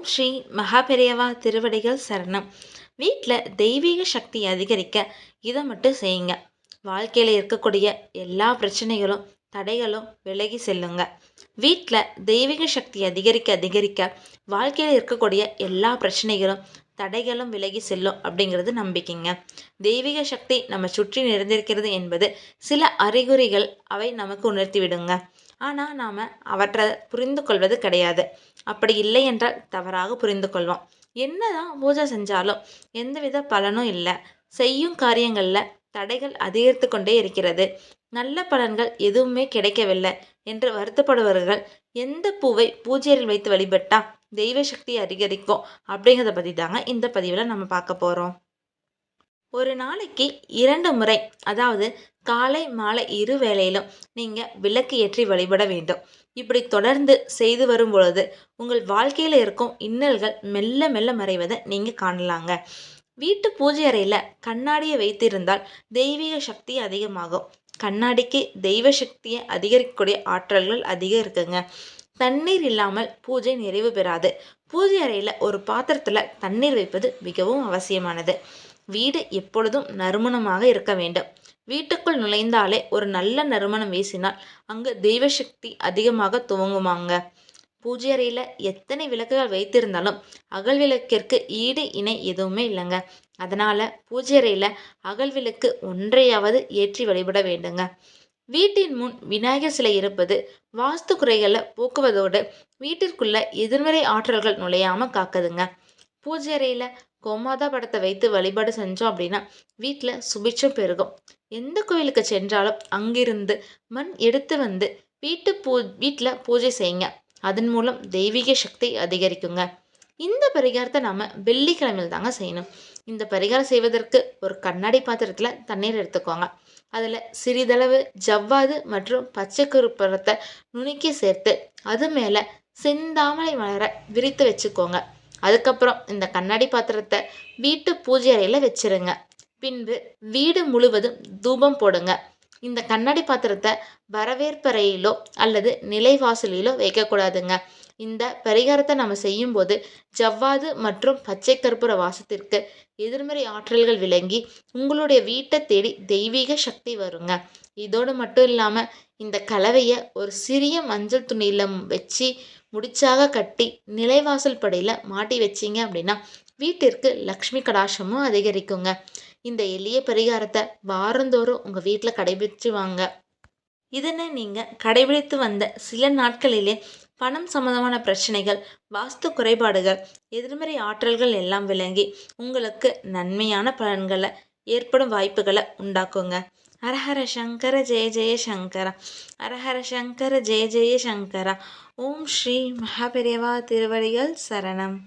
ஓம் ஸ்ரீ மகாபெரியவா திருவடிகள் சரணம். வீட்டில் தெய்வீக சக்தி அதிகரிக்க இதை மட்டும் செய்யுங்க. வாழ்க்கையில் இருக்கக்கூடிய எல்லா பிரச்சனைகளும் தடைகளும் விலகி செல்லுங்க. வீட்டில் தெய்வீக சக்தி அதிகரிக்க அதிகரிக்க வாழ்க்கையில் இருக்கக்கூடிய எல்லா பிரச்சனைகளும் தடைகளும் விலகி செல்லும் அப்படிங்கிறது நம்பிக்கைங்க. தெய்வீக சக்தி நம்ம சுற்றி நிறைந்திருக்கிறது என்பது சில அறிகுறிகள் அவை நமக்கு உணர்த்தி விடுங்க. ஆனால் நாம் அவற்றை புரிந்து கொள்வது கிடையாது. அப்படி இல்லை என்றால் தவறாக புரிந்து கொள்வோம். என்னதான் பூஜை செஞ்சாலும் எந்தவித பலனும் இல்லை. செய்யும் காரியங்களில் தடைகள் அதிகரித்து கொண்டே இருக்கிறது. நல்ல பலன்கள் எதுவுமே கிடைக்கவில்லை என்று வருத்தப்படுபவர்கள் எந்த பூவை பூஜையில் வைத்து வழிபட்டா தெய்வ சக்தி அதிகரிக்கும் அப்படிங்கிறத பற்றி தாங்க இந்த பதிவில் நம்ம பார்க்க போகிறோம் ஒரு நாளைக்கு இரண்டு முறை அதாவது காலை மாலை இரு வேளையிலும் நீங்கள் விளக்கு ஏற்றி வழிபட வேண்டும். இப்படி தொடர்ந்து செய்து வரும் பொழுது உங்கள் வாழ்க்கையில் இருக்கும் இன்னல்கள் மெல்ல மெல்ல மறைவதை நீங்கள் காணலாங்க. வீட்டு பூஜை அறையில் கண்ணாடியை வைத்திருந்தால் தெய்வீக சக்தி அதிகமாகும். கண்ணாடிக்கு தெய்வ சக்தியை அதிகரிக்கக்கூடிய ஆற்றல்கள் அதிகம் இருக்குங்க. தண்ணீர் இல்லாமல் பூஜை நிறைவு பெறாது. பூஜை அறையில் ஒரு பாத்திரத்தில் தண்ணீர் வைப்பது மிகவும் அவசியமானது. வீடு எப்பொழுதும் நறுமணமாக இருக்க வேண்டும். வீட்டுக்குள் நுழைந்தாலே ஒரு நல்ல நறுமணம் வீசினால் அங்கு தெய்வ சக்தி அதிகமாக துவங்குமாங்க. பூஜை அறையில் எத்தனை விளக்குகள் வைத்திருந்தாலும் அகல் விளக்கிற்கு ஈடு இணை எதுவுமே இல்லைங்க. அதனால் பூஜை அறையில் அகல் விளக்கு ஒன்றையாவது ஏற்றி வழிபட வேண்டுங்க. வீட்டின் முன் விநாயகர் சிலை இருப்பது வாஸ்து குறைகளை போக்குவதோடு வீட்டிற்குள்ள எதிர்மறை ஆற்றல்கள் நுழையாமல் காக்குதுங்க. பூஜை அறையில் கோமாதா படத்தை வைத்து வழிபாடு செஞ்சோம் அப்படின்னா வீட்டில் சுபிட்சம் பெருகும். எந்த கோயிலுக்கு சென்றாலும் அங்கிருந்து மண் எடுத்து வந்து வீட்டு பூ வீட்டில் பூஜை செய்யுங்க. அதன் மூலம் தெய்வீக சக்தி அதிகரிக்குங்க. இந்த பரிகாரத்தை நாம் வெள்ளிக்கிழமையில் தாங்க செய்யணும். இந்த பரிகாரம் செய்வதற்கு ஒரு கண்ணாடி பாத்திரத்தில் தண்ணீர் எடுத்துக்கோங்க. அதில் சிறிதளவு ஜவ்வாது மற்றும் பச்சை கருப்பரத்தை நுணுக்கி சேர்த்து அது மேலே செந்தாமலை மலரை விரித்து வச்சுக்கோங்க. அதுக்கப்புறம் இந்த கண்ணாடி பாத்திரத்தை வீட்டு பூஜை அறையில் வச்சிருங்க. பின்பு வீடு முழுவதும் தூபம் போடுங்க. இந்த கண்ணாடி பாத்திரத்தை வரவேற்பறையிலோ அல்லது நிலைவாசலிலோ வைக்கக்கூடாதுங்க. இந்த பரிகாரத்தை நம்ம செய்யும்போது ஜவ்வாது மற்றும் பச்சை கற்பூர வாசத்திற்கு எதிர்மறை ஆற்றல்கள் விளங்கி உங்களுடைய வீட்டை தேடி தெய்வீக சக்தி வருங்க. இதோடு மட்டும் இல்லாமல் இந்த கலவையை ஒரு சிறிய மஞ்சள் துணியில் வச்சு முடிச்சாக கட்டி நிலைவாசல் படையில் மாட்டி வச்சிங்க அப்படின்னா வீட்டிற்கு லக்ஷ்மி கடாசமும் அதிகரிக்குங்க. இந்த எளிய பரிகாரத்தை வாரந்தோறும் உங்கள் வீட்டில் கடைபிடிச்சு வாங்க இதனை நீங்கள் கடைபிடித்து வந்த சில நாட்களிலே பணம் சம்பந்தமான பிரச்சனைகள் வாஸ்து குறைபாடுகள் எதிர்மறை ஆற்றல்கள் எல்லாம் விளங்கி உங்களுக்கு நன்மையான பலன்களை ஏற்படும் வாய்ப்புகளை உண்டாக்குங்க. ஹரஹர சங்கர ஜெய ஜெய சங்கர ஹரஹர சங்கர ஜெய ஜெய சங்கர ஓம் ஸ்ரீ மகாபெரியவா திருவடிகள் சரணம்